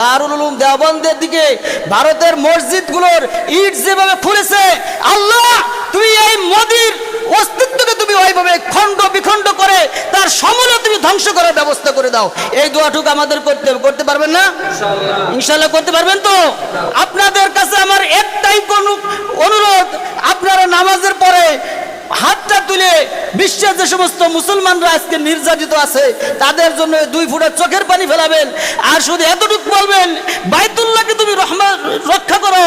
দারুল উলুম দেওবন্দের দিকে ভারতের মসজিদগুলোর ইট যেভাবে আল্লাহ তুমি এই মোদির অস্তিত্বকে তুমি ওইভাবে খণ্ড বিখণ্ড করে তার সমূলে তুমি ধ্বংস করার ব্যবস্থা করে দাও। এই দোয়াটুকু আমাদের করতে করতে পারবেন না? ইনশাল্লাহ করতে পারবেন তো? আপনাদের কাছে আমার একটাই কোনো অনুরোধ আপনারা নামাজের পরে হাতটা তুলে বিশ্বের যে সমস্ত মুসলমানরা আজকে নির্যাতিত আছে, তাদের জন্য দুই ফুটের চোখের পানি ফেলাবেন। আর শুধু এতটুকু বলবেন, বাইতুল্লাহকে তুমি রহমান, রক্ষা করো।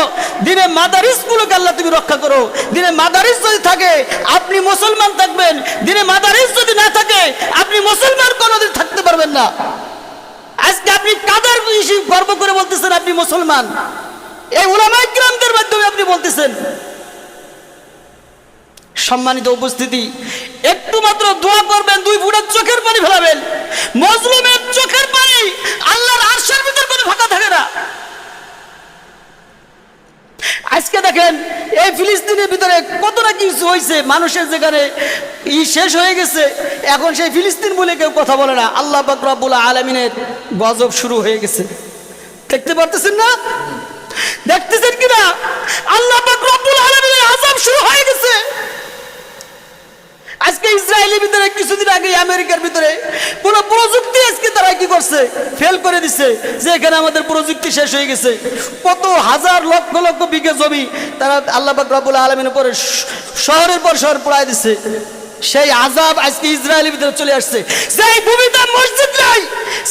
দিনে মাদারিসগুলোকে আল্লাহ তুমি রক্ষা করো। দিনে মাদারিস যদি থাকে, আপনি মুসলমান থাকবেন। দিনে মাদারিস যদি না থাকে, আপনি মুসলমান কোনোদিন থাকতে পারবেন না। আজকে আপনি কাদের গর্ব করে বলতেছেন আপনি মুসলমান? এই উলামাই গ্রামদের মাধ্যমে আপনি বলতেছেন। সম্মানিত উপস্থিতি, একটু মাত্র দোয়া করবেন, দুই ফুটের চোখের পানি ফেলাবেন। মজলুমের চোখের পানি আল্লাহর আরশের ভিতর কোনো ফাঁকা থাকে না। আজকে দেখেন, এই ফিলিস্তিনের ভিতরে কতটা কিছু হয়েছে মানুষের যেখানে ই শেষ হয়ে গেছে, এখন সেই ফিলিস্তিন বলে কেউ কথা বলে না। আল্লাহ বাকরাবুল আলমিনের গজব শুরু হয়ে গেছে। দেখতে পারতেছেন না? দেখতেছেন কিনা? আল্লাহ বাকরাবুল আলমিনের আজব শুরু হয়ে গেছে। আজকে ইসরায়েলের ভিতরে, কিছুদিন আগে আমেরিকার ভিতরে কোন প্রযুক্তি আজকে তারা কি করছে? ফেল করে দিছে যে এখানে আমাদের প্রযুক্তি শেষ হয়ে গেছে। কত হাজার লক্ষ লক্ষ বিঘে জমি তারা আল্লাহ বাকরাবুল আলমিনের উপরে শহরের পর শহর পড়ায় দিছে। সেই আজাব আজকে ইসরায়েলের ভিতরে চলে আসছে। যেই ভূমিতে মসজিদ নাই,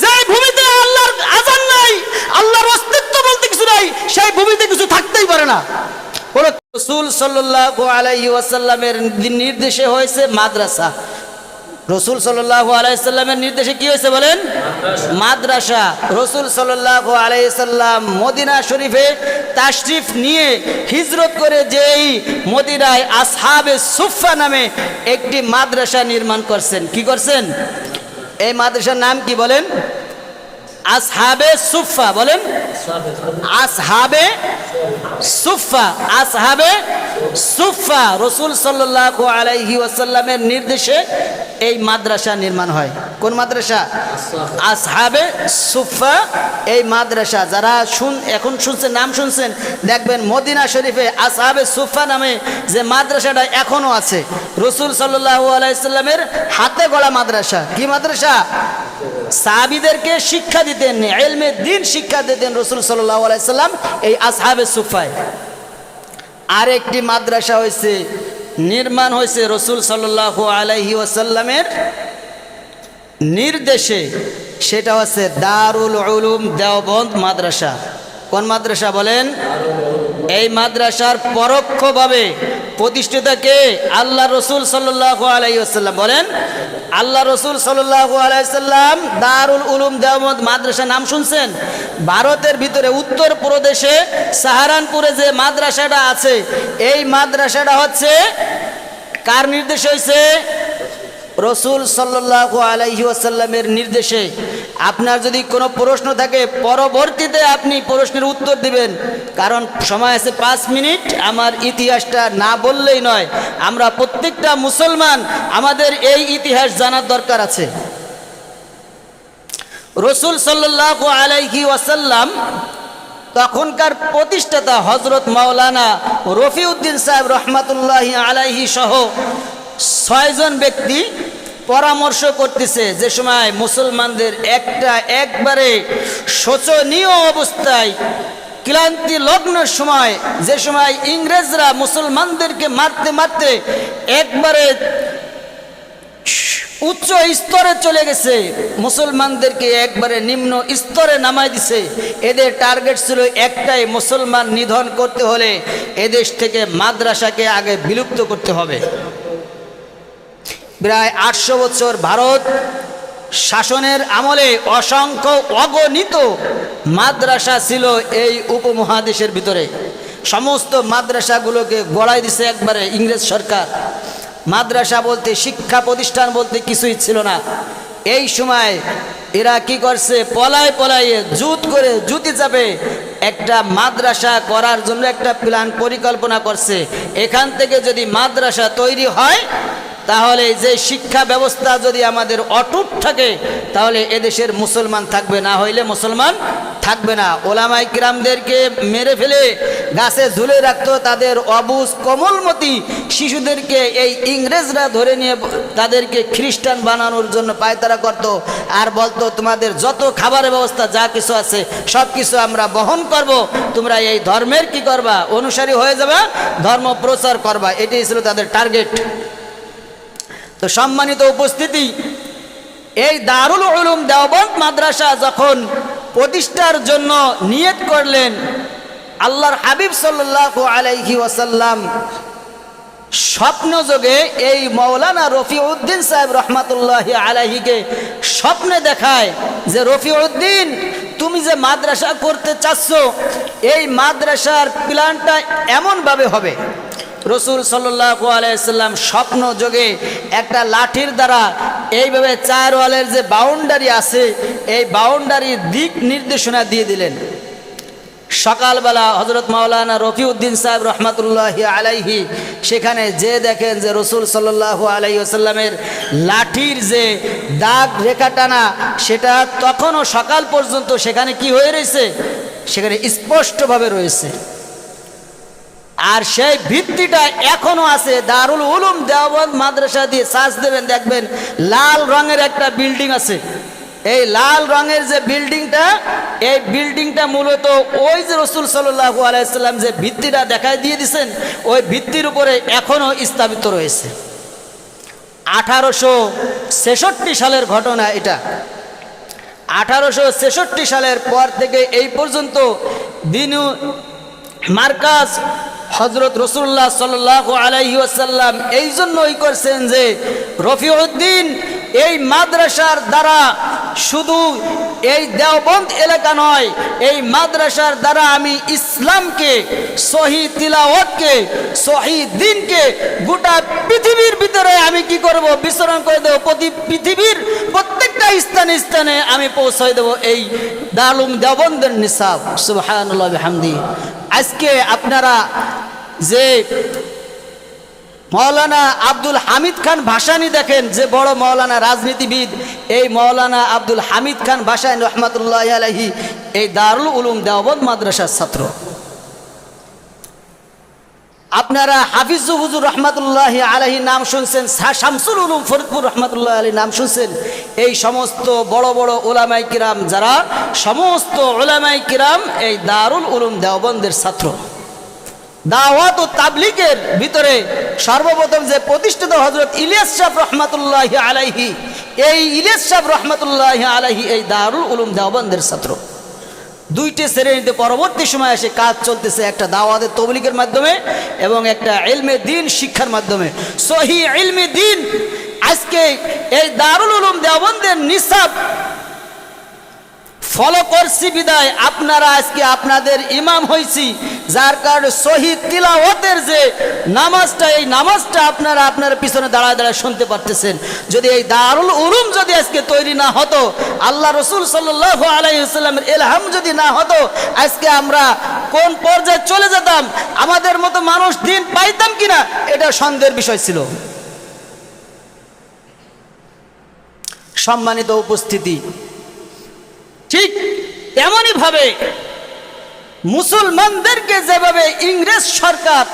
যেই ভূমিতে আল্লাহর আজান নাই, আল্লাহর অস্তিত্ব বলতে কিছু নাই, সেই ভূমিতে কিছু থাকতেই পারে না। রসুল সাল্লাল্লাহু আলাইহি ওয়াসাল্লামের নির্দেশে হয়েছে মাদ্রাসা। রসুল সাল্লাল্লাহু আলাইহি সাল্লামের নির্দেশে কি হয়েছে বলেন? মাদ্রাসা। রসুল সাল্লাল্লাহু আলাইহি সাল্লাম মদিনা শরীফে তাশরিফ নিয়ে হিজরত করে যেই মদিনায় আসহাবে সুফা নামে একটি মাদ্রাসা নির্মাণ করছেন। কি করছেন? এই মাদ্রাসার নাম কি বলেন? আসহাবে সুফা বলেন? আসহাবে সুফা আসহাবে সুফা রসুল সাল্লাল্লাহু আলাইহি ওয়াসাল্লামের নির্দেশে এই মাদ্রাসা নির্মাণ হয়। কোন মাদ্রাসা? আসহাবে সুফা। এই মাদ্রাসা যারা শুন, এখন শুনছেন নাম শুনছেন, দেখবেন মদিনা শরীফে আসহাবে সুফা নামে যে মাদ্রাসাটা এখনও আছে। রসুল সাল্লাল্লাহু আলাইসাল্লামের হাতে গড়া মাদ্রাসা। কি মাদ্রাসা? সাহাবিদেরকে শিক্ষা দিতেন, এলমে দিন শিক্ষা দিতেন রসুল সাল্লাহ আলাইসাল্লাম এই আসহাবে সুফায়। আরেকটি মাদ্রাসা হয়েছে, নির্মাণ হয়েছে রসুল সাল্লাহ আলাইহি ওয়াসাল্লামের নির্দেশে। সেটা হচ্ছে দারুল উলুম দেওবন্দ মাদ্রাসা। কোন মাদ্রাসা বলেন? এই মাদ্রাসার পরোক্ষভাবে প্রতিষ্ঠিতাকে আল্লাহ রসুল সাল্লাহ আলাইসাল্লাম বলেন আল্লাহ রসুল সাল্লাম আলাইসাল্লাম দারুল উলুম দেওয়ামত মাদ্রাসা নাম শুনছেন? ভারতের ভিতরে উত্তর প্রদেশে সাহারানপুরে যে মাদ্রাসাটা আছে, এই মাদ্রাসাটা হচ্ছে, কার নির্দেশ হয়েছে? রসুল সাল্লাহ আলাইহি আসাল্লামের নির্দেশে আপনার যদি কোনো প্রশ্ন থাকে, পরবর্তীতে আপনি প্রশ্নের উত্তর দিবেন। কারণ সময় আছে পাঁচ মিনিট, আমার ইতিহাসটা না বললেই নয়। আমরা প্রত্যেকটা মুসলমান, আমাদের এই ইতিহাস জানার দরকার আছে। রসুল সাল্লাহ আলাইহি ওয়াসাল্লাম, তখনকার প্রতিষ্ঠাতা হজরত মাওলানা রফিউদ্দিন সাহেব রহমাতুল্লাহ আলাইহি সহ ছয়জন ব্যক্তি পরামর্শ করতেছে যে সময় মুসলমানদের একটা একবারে শোচনীয় অবস্থায় ক্লান্তি লগ্ন সময়, যে সময় ইংরেজরা মুসলমানদেরকে মারতে মারতে একবারে উচ্চ স্তরে চলে গেছে, মুসলমানদেরকে একবারে নিম্ন স্তরে নামাই দিছে। এদের টার্গেট ছিল একটাই, মুসলমান নিধন করতে হলে এদেশ থেকে মাদ্রাসাকে আগে বিলুপ্ত করতে হবে। প্রায় আটশো বছর ভারত শাসনের আমলে অসংখ্য অগণিত মাদ্রাসা ছিল এই উপমহাদেশের ভিতরে। সমস্ত মাদ্রাসাগুলোকে গড়াই দিছে একবারে ইংরেজ সরকার। মাদ্রাসা বলতে, শিক্ষা প্রতিষ্ঠান বলতে কিছুই ছিল না। এই সময় এরা কি করছে? পলায় পলাইয়ে জুত করে জুতি চাপে একটা মাদ্রাসা করার জন্য একটা প্ল্যান পরিকল্পনা করছে। এখান থেকে যদি মাদ্রাসা তৈরি হয় তাহলে যে শিক্ষা ব্যবস্থা যদি আমাদের অটুট থাকে, তাহলে এদেশের মুসলমান থাকবে না, হইলে মুসলমান থাকবে না। ওলামাই কিরামদেরকে মেরে ফেলে, গাছে ঝুলে রাখত তাদের অবুজ কোমলমতি শিশুদেরকে, এই ইংরেজরা ধরে নিয়ে তাদেরকে খ্রিস্টান বানানোর জন্য পায়তারা করত। আর বলতো, তোমাদের যত খাবারের ব্যবস্থা, যা কিছু আছে, সব কিছু আমরা বহন করব। তোমরা এই ধর্মের কি করবা? অনুসারী হয়ে যাবে, ধর্ম প্রচার করবা। এটাই ছিল তাদের টার্গেট। তো সম্মানিত উপস্থিতি, এই দারুল উলুম দেওবন্দ মাদ্রাসা যখন প্রতিষ্ঠার জন্য নিয়ত করলেন, আল্লাহর হাবিব সাল্লাহ আলাইহি ওয়াসাল্লাম স্বপ্ন যোগে এই মৌলানা রফিউদ্দিন সাহেব রহমাতুল্লাহ আলাহিকে স্বপ্নে দেখায় যে, রফিউদ্দিন, তুমি যে মাদ্রাসা করতে চাচ্ছ, এই মাদ্রাসার প্ল্যানটা এমনভাবে হবে। রসুল সাল্লাহ আলাইসাল্লাম স্বপ্ন যোগে একটা লাঠির দ্বারা এইভাবে চার ওয়ালের যে বাউন্ডারি আছে, এই বাউন্ডারির দিক নির্দেশনা দিয়ে দিলেন। সকালবেলা হজরত মাওলানা রফিউদ্দিন সাহেব রহমাতুল্লাহ আলাইহি সেখানে যে দেখেন যে রসুল সাল্লাহ আলাই আসাল্লামের লাঠির যে দাগ রেখা টানা, সেটা তখনও সকাল পর্যন্ত সেখানে কি হয়ে রয়েছে? সেখানে স্পষ্টভাবে রয়েছে। আর সেই ভিত্তিটা এখনও আছে, দারুল উলুম দেওবন্দ মাদ্রাসা দিয়ে সাজ দেবেন, দেখবেন লাল রঙের একটা বিল্ডিং আছে। এই লাল রঙের যে বিল্ডিংটা, এই বিল্ডিংটা মূলত ওই যে রসুল সাল্লাহ আলাইসাল্লাম যে ভিত্তিটা দেখায় দিয়ে দিছেন, ওই ভিত্তির উপরে এখনও স্থাপিত রয়েছে। আঠারোশো ছেষট্টি সালের ঘটনা এটা। আঠারোশো ছেষট্টি সালের পর থেকে এই পর্যন্ত দিনু মার্কাজ হজরত রসুল্লাহ সাল্লাহ আলাইহি আসাল্লাম এই জন্যই করছেন যে রফিউদ্দিন এই মাদ্রাসার দ্বারা শুধু এই দেওবন্দ এলাকা নয়, এই মাদ্রাসার দ্বারা আমি ইসলামকে, সহি তিলাওয়াতকে, সহি দিনকে গোটা পৃথিবীর ভিতরে আমি কি করব, বিচরণ করে দেবো, প্রতি পৃথিবীর প্রত্যেকটা স্থানে স্থানে আমি পৌঁছাই দেবো এই দালুম দেওবন্দের নিসাব। সুবহানাল্লাহ হামদি আজকে আপনারা যে মৌলানা আব্দুল হামিদ খান ভাসানি দেখেন, যে বড় মৌলানা রাজনীতিবিদ, এই মৌলানা আব্দুল হামিদ খান ভাসানি রহমতুল্লাহ আলহি এই দারুল উলুম দেওবন্দ মাদ্রাসার ছাত্র। আপনারা হাফিজু হুজুর রহমতুল্লাহ আলহী নাম শুনছেন শামসুল উলুম ফরিদপুর রহমতুল্লাহ আলী নাম শুনছেন। এই সমস্ত বড় বড় ওলামাই কিরাম যারা, সমস্ত ওলামাই কিরাম এই দারুল উলুম দেওবন্দের ছাত্র। দাওয়াত ও তাবলিগের ভিতরে সর্বপ্রথম যে প্রতিষ্ঠিত হজরত ইলিয়াস সাহ রহমতুল্লাহ আলাইহি, এই ইলিয়াস সাহ রহমতুল্লাহ আলাইহি এই দারুল উলুম দেওবন্দের ছাত্র। দুইটি শ্রেণীতে পরবর্তী সময় এসে কাজ চলতেছে একটা দাওয়াদের তবলিকের মাধ্যমে এবং একটা এলমে দিন শিক্ষার মাধ্যমে। সহি এলমে দিন, আজকে এই দারুল উলুম দেওবন্দের নিসাব ফলো করছি বিদায়। আপনারা আজকে আপনাদের ইমাম হয়েছি যার কারণে শহীদ তিলাওয়াতের যে নামাজটা, এই নামাজটা আপনারা আপনার পিছনে দাঁড়ায় দাঁড়ায় শুনতে পারতেছেন। যদি এই দারুল উলুম যদি আজকে তৈরি না হতো, আল্লাহ রসুল সাল্লাহ আলাইসাল্লামের এলহাম যদি না হতো, আজকে আমরা কোন পর্যায়ে চলে যেতাম, আমাদের মতো মানুষ দিন পাইতাম কিনা, এটা সন্দেহের বিষয় ছিল। সম্মানিত উপস্থিতি ঠিক তেমনই ভাবে মুসলমানদেরকে যেভাবে ইংরেজ সরকার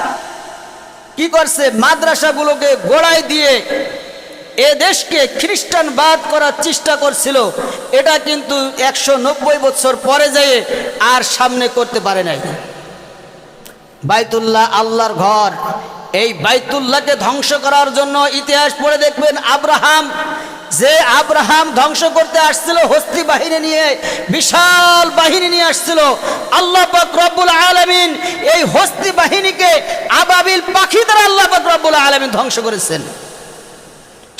কি করছে, মাদ্রাসাগুলোকে গোড়ায় দিয়ে এ দেশকে খ্রিস্টান বাদ করার চেষ্টা করছিল, এটা কিন্তু একশো নব্বই বছর পরে যেয়ে আর সামনে করতে পারে নাই। বাইতুল্লাহ আল্লাহর ঘর, এই বাইতুল্লাহকে ধ্বংস করার জন্য ইতিহাস পড়ে দেখবেন আব্রাহাম যে আব্রাহাম ধ্বংস করতে আসছিল, হস্তি বাহিনী নিয়ে, বিশাল বাহিনী নিয়ে আসছিল। আল্লাহ রব্বুল আলমিন এই হস্তি বাহিনীকে আবাবিল পাখি দ্বারা আল্লাহ রব্বুল আলমিন ধ্বংস করেছেন।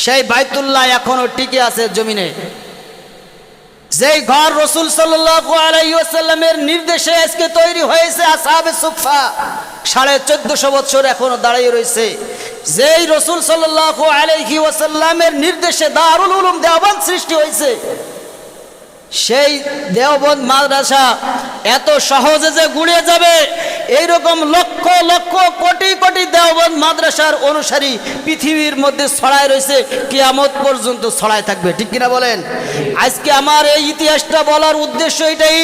সেই বাইতুল্লাহ এখনও টিকে আছে জমিনে। যেই ঘর রসুল সাল্লামের নির্দেশে আজকে তৈরি হয়েছে, আসাবে সুফা সাড়ে চোদ্দশো বছর এখনও দাঁড়িয়ে রয়েছে। যেই রসুল সাল্লাহ আলহি ওয়াসাল্লামের নির্দেশে দারুল উলুম দেওয়ান সৃষ্টি হয়েছে, সেই দেওবন্দ মাদ্রাসা এত সহজে যে গুড়িয়ে যাবে এইরকম লক্ষ লক্ষ, কোটি কোটি দেওবন মাদ্রাসার অনুসারী পৃথিবীর মধ্যে ছড়ায় রয়েছে, কিয়ামত পর্যন্ত ছড়ায় থাকবে। ঠিক কিনা বলেন? আজকে আমার এই ইতিহাসটা বলার উদ্দেশ্য এটাই,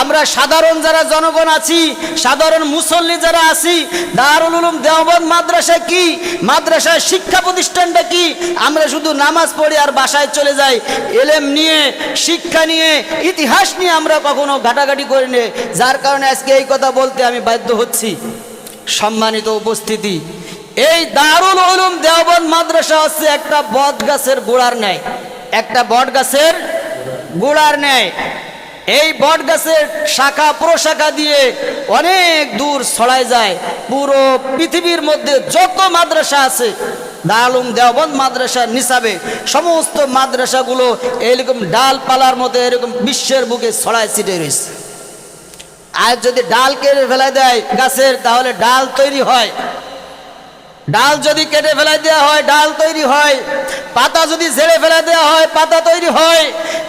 আমরা সাধারণ যারা জনগণ আছি, সাধারণ মুসল্লি যারা আছি, দারুল উলুম দেওবন্দ মাদ্রাসা কি? মাদ্রাসার শিক্ষা প্রতিষ্ঠানটা কি? আমরা শুধু নামাজ পড়ি আর বাসায় চলে যাই। এলেম নিয়ে, শিক্ষা নিয়ে, ইতিহাস নিয়ে আমরা কখনো ঘাটাঘাটি করি নে যার কারণে আজকে এই কথা বলতে আমি বাধ্য হচ্ছি। সম্মানিত উপস্থিতি, এই দারুল উলুম দেওবন্দ মাদ্রাসা হচ্ছে একটা বট গাছের গোড়ার ন্যায়। একটা বট গাছের গোড়ার ন্যায়। এই বট গাছের শাখা প্রশাখা দিয়ে অনেক দূর ছড়ায় যায়। পুরো পৃথিবীর মধ্যে যত মাদ্রাসা আছে দারুম দেওবন্দ মাদ্রাসা নিসাবে সমস্ত মাদ্রাসাগুলো এরকম ডালপালার মতো এরকম বিশ্বের বুকে ছড়ায় ছিটে রয়েছে। আর যদি ডাল কেটে ফেলাই দেয় গাছের, তাহলে ডাল তৈরি হয়। ডাল যদি কেটে ফেলাই দেওয়া হয়, ডাল তৈরি হয়। পাতা যদি ঝেড়ে ফেলাই দেওয়া হয়, পাতা তৈরি হয়।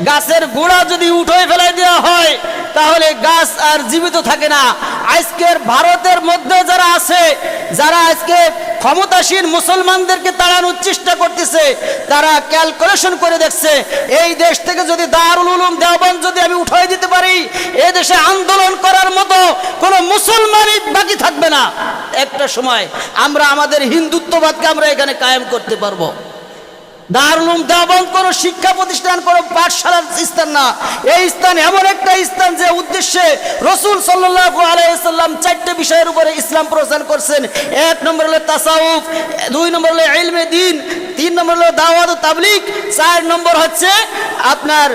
গাছের গোড়া যদি উঠে ফেলাই দেওয়া হয়, তাহলে গাছ আর জীবিত থাকে না। আজকের ভারতের মধ্যে যারা আছে, যারা আজকে ক্ষমতাসীন মুসলমানদেরকে তাড়ানোর চেষ্টা করতেছে, তারা ক্যালকুলেশন করে দেখছে, এই দেশ থেকে যদি দারুল উলুম দেওয়ান যদি আমি উঠাই দিতে পারি, এ দেশে আন্দোলন করার মতো কোনো মুসলমানই বাকি থাকবে না। একটা সময় আমরা আমাদের হিন্দুত্ববাদকে আমরা এখানে কায়েম করতে পারব। দারুলুম দেওবন্দ কোনো শিক্ষা প্রতিষ্ঠান, কোনো পাঠশালার স্থান না। এই স্থান এমন একটা স্থান যে উদ্দেশ্যে রসুল সাল্লাহ আলাইসাল্লাম চারটে বিষয়ের উপরে ইসলাম প্রচার করছেন। এক নম্বর হলো তাসাউফ, দুই নম্বর হলো ইলমে দিন, তিন নম্বর হলো দাওয়াত ও তাবলিক চার নম্বর হচ্ছে আপনার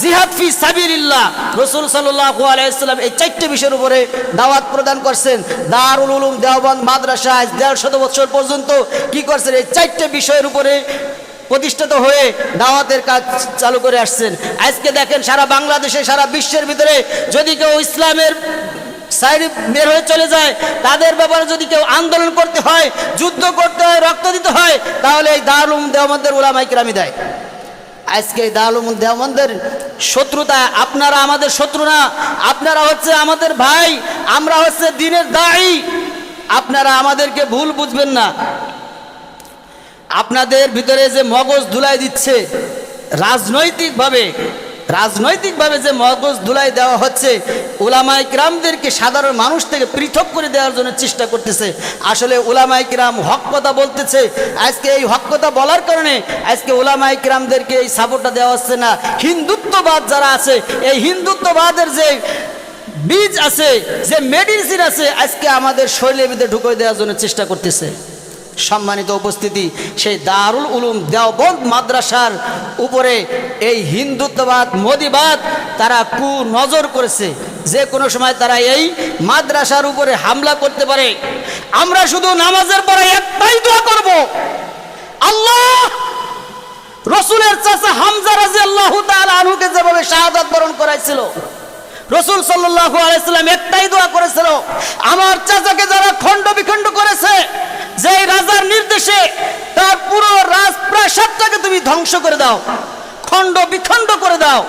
জিহাদ ফি সাবিরিল্লাহ রসুল সাল্লাহ আলাইসাল্লাম এই চারটে বিষয়ের উপরে দাওয়াত প্রদান করছেন। দারুল উলুম দেওবন্দ মাদ্রাসা দেড় শত বছর পর্যন্ত কি করছেন? এই চারটে বিষয়ের উপরে প্রতিষ্ঠিত হয়ে দাওয়াতের কাজ চালু করে আসছেন। আজকে দেখেন সারা বাংলাদেশে, সারা বিশ্বের ভিতরে যদি কেউ ইসলামের সাইডে বের হয়ে চলে যায়, তাদের ব্যাপারে যদি কেউ আন্দোলন করতে হয়, যুদ্ধ করতে হয়, রক্ত দিতে হয়, তাহলে এই দারুম দেওয়ামদের ওলামাই কিরামি দেয়। আজকে এই দারুম দেওয়ামদের শত্রুতা, আপনারা আমাদের শত্রু না, আপনারা হচ্ছে আমাদের ভাই, আমরা হচ্ছে দিনের দায়ী। আপনারা আমাদেরকে ভুল বুঝবেন না। আপনাদের ভিতরে যে মগজ ধুলাই দিচ্ছে, রাজনৈতিকভাবে রাজনৈতিকভাবে যে মগজ ধুলাই দেওয়া হচ্ছে ওলামাই কিরামদেরকে সাধারণ মানুষ থেকে পৃথক করে দেওয়ার জন্য চেষ্টা করতেছে। আসলে ওলামাই কিরাম হক কথা বলতেছে, আজকে এই হক কথা বলার কারণে আজকে ওলামাই কিরামদেরকে এই সাপোর্টটা দেওয়া হচ্ছে না। হিন্দুত্ববাদ যারা আছে, এই হিন্দুত্ববাদের যে বীজ আছে, যে মেডিসিন আছে, আজকে আমাদের শরীরের ভিতরে ঢুকিয়ে দেওয়ার জন্য চেষ্টা করতেছে। সম্মানিত উপস্থিতি, সেই দারুল উলুম দেওবন্দ মাদ্রাসার উপরে এই হিন্দুত্ববাদ, মোদিবাদ তারা কু নজর করেছে। যে কোনো সময় তারা এই মাদ্রাসার উপরে হামলা করতে পারে। আমরা শুধু নামাজের পরে একটাই দোয়া করব। আল্লাহ রসুলের চাচা হামজা রাজি আল্লাহ আনহুকে যেভাবে শাহাদাত বরণ করাইছিল, রসুল সাল্লাহ আলাইসাল্লাম একটাই দোয়া করেছিল, আমার চাচাকে যারা খণ্ড বিখণ্ড করেছে যে রাজার নির্দেশে তার পুরো রাজপ্রাসাদটাকে তুমি ধ্বংস করে দাও, খণ্ড বিখণ্ড করে দাও।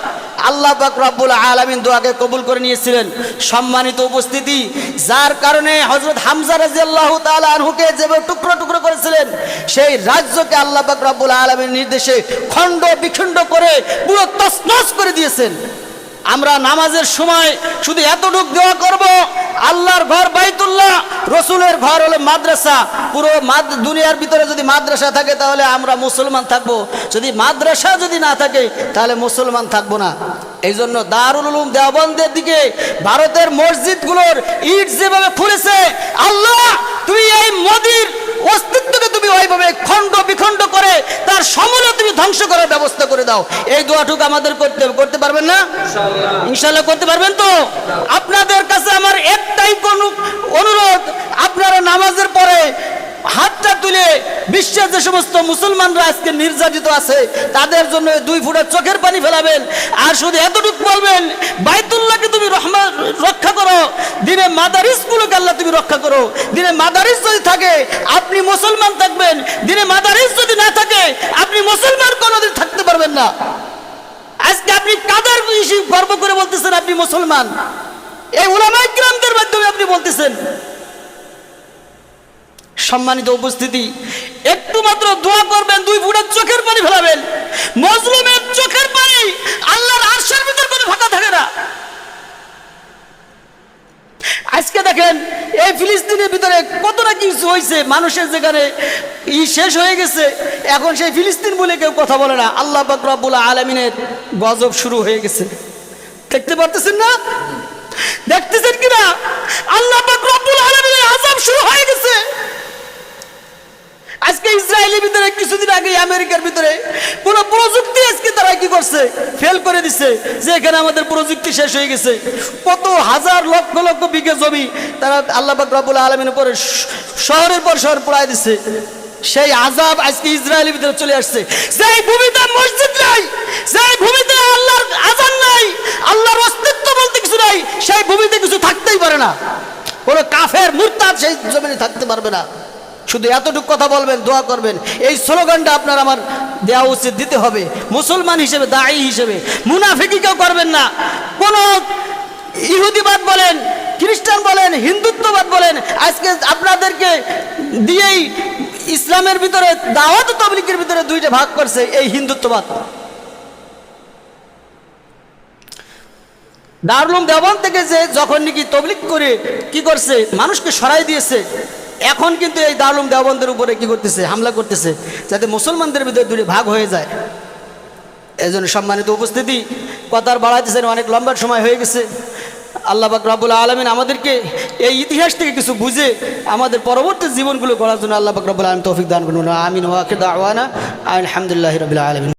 আল্লাহ পাক রব্বুল আলামিন দোয়াকে কবুল করে নিয়েছিলেন। সম্মানিত উপস্থিতি, যার কারণে হজরত হামজা রাজিয়াল্লাহু তাআলা আনহুকে যেভাবে টুকরো টুকরো করেছিলেন, সেই রাজ্যকে আল্লাহ পাক রব্বুল আলামিন নির্দেশে খণ্ড বিখণ্ড করে পুরো তছনছ করে দিয়েছেন। আমরা নামাজের সময় শুধু এতটুক দোয়া করব, আল্লাহর ঘর বাইতুল্লাহ, রসুলের ঘর হলো মাদ্রাসা। পুরো দুনিয়ার ভিতরে যদি মাদ্রাসা থাকে তাহলে আমরা মুসলমান থাকব। যদি মাদ্রাসা যদি না থাকে, তাহলে মুসলমান থাকব না। এই জন্য দারুল উলুম দিকে ভারতের মসজিদগুলোর ইট যেভাবে ফুলেছে, আল্লাহ তুই এই মোদির অস্তিত্বকে খণ্ড বিখণ্ড করে তার সমূলে তুমি ধ্বংস করার ব্যবস্থা করে দাও। এই দোয়াটুকু আমাদের করতে করতে পারবেন না? ইনশাল্লাহ করতে পারবেন তো? আপনাদের কাছে আমার একটাই কোন অনুরোধ আপনারা নামাজের পরে হাতটা তুলে বিশ্বের যে সমস্ত মুসলমানরা আজকে নির্যাতিত আছে, তাদের জন্য দুই ফুটের চোখের পানি ফেলাবেন। আর শুধু এতটুকু বলবেন, বাইতুল্লাহকে তুমি রহমা, রক্ষা করো। দিনে মাদারিসগুলোকে আল্লাহ তুমি রক্ষা করো। দিনে মাদারিস যদি থাকে, আপনি মুসলমান থাকবেন। দিনে মাদারিস যদি না থাকে, আপনি মুসলমান কোনোদিন থাকতে পারবেন না। আজকে আপনি কাদের গর্ব করে বলতেছেন আপনি মুসলমান? এই উলামাই গ্রামদের মাধ্যমে আপনি বলতেছেন। সম্মানিত উপস্থিতি, একটু মাত্র দোয়া করবেন, দুই ফুটের চোখের পানি ফেলাবেন। মজলুমের চোখের পানি আল্লাহর আরশের ভিতর কোনো ফাঁকা থাকে না। আজকে দেখেন, এই ফিলিস্তিনের ভিতরে কতটা কিছু হয়েছে মানুষের যেখানে ই শেষ হয়ে গেছে, এখন সেই ফিলিস্তিন বলে কেউ কথা বলে না। আল্লাহ বাকরাবুল আলমিনের গজব শুরু হয়ে গেছে। দেখতে পারতেছেন না? দেখতেছেন কিনা? আল্লাহ বাকরাবুল আলমিনের আজাব শুরু হয়ে গেছে। আজকে ইসরায়েলের ভিতরে, কিছুদিন আগে আমেরিকার ভিতরে, কোন প্রযুক্তি আজকে তারা কি করছে? ফেল করে দিছে যে এখানে আমাদের প্রযুক্তি শেষ হয়ে গেছে। কত হাজার লক্ষ লক্ষ বিঘে জমি তারা আল্লাহ বাকরাবুল আলমিনের পরে শহরের পর শহর পড়ায় দিছে। সেই আজাব আজকে ইসরায়েলের ভিতরে চলে আসছে। সেই ভূমিতে মসজিদ নাই সেই ভূমিতে আল্লাহর আজান নাই, আল্লাহর অস্তিত্ব বলতে কিছু নাই, সেই ভূমিতে কিছু থাকতেই পারে না। কোনো কাফের মুরতাদ সেই জমিনে থাকতে পারবে না। শুধু এতটুকু কথা বলবেন, দোয়া করবেন। এই স্লোগানটা আপনার আমার দেওয়া উচিত, দিতে হবে। মুসলমান হিসেবে, দায়ী হিসেবে। মুনাফিকি কেউ করবেন না। কোন ইহুদিবাদ বলেন, খ্রিস্টান বলেন, হিন্দুত্ববাদ বলেন, আজকে আপনাদেরকে দিয়েই ইসলামের ভিতরে, দাওয়াত তবলিকের ভিতরে দুইটা ভাগ করছে এই হিন্দুত্ববাদ। দারুলুম দেওয়ান থেকে যে যখন নাকি তবলিক করে কি করছে, মানুষকে সরাই দিয়েছে এখন কিন্তু এই দারুলুম দেওবন্দের উপরে কি করতেছে? হামলা করতেছে, যাতে মুসলমানদের ভিতরে দুটি ভাগ হয়ে যায়। এই জন্য সম্মানিত উপস্থিতি, কথার বাড়াইতেছেন অনেক লম্বা সময় হয়ে গেছে। আল্লাহ বাক রাবুল আলমিন আমাদেরকে এই ইতিহাস থেকে কিছু বুঝে আমাদের পরবর্তী জীবনগুলো গড়ার জন্য আল্লাহ বাক রাবুল আলম তৌফিক দান করুন। আমিন ওয়াকে দাওয়ানা আলহামদুলিল্লাহ রবিল আলমিন।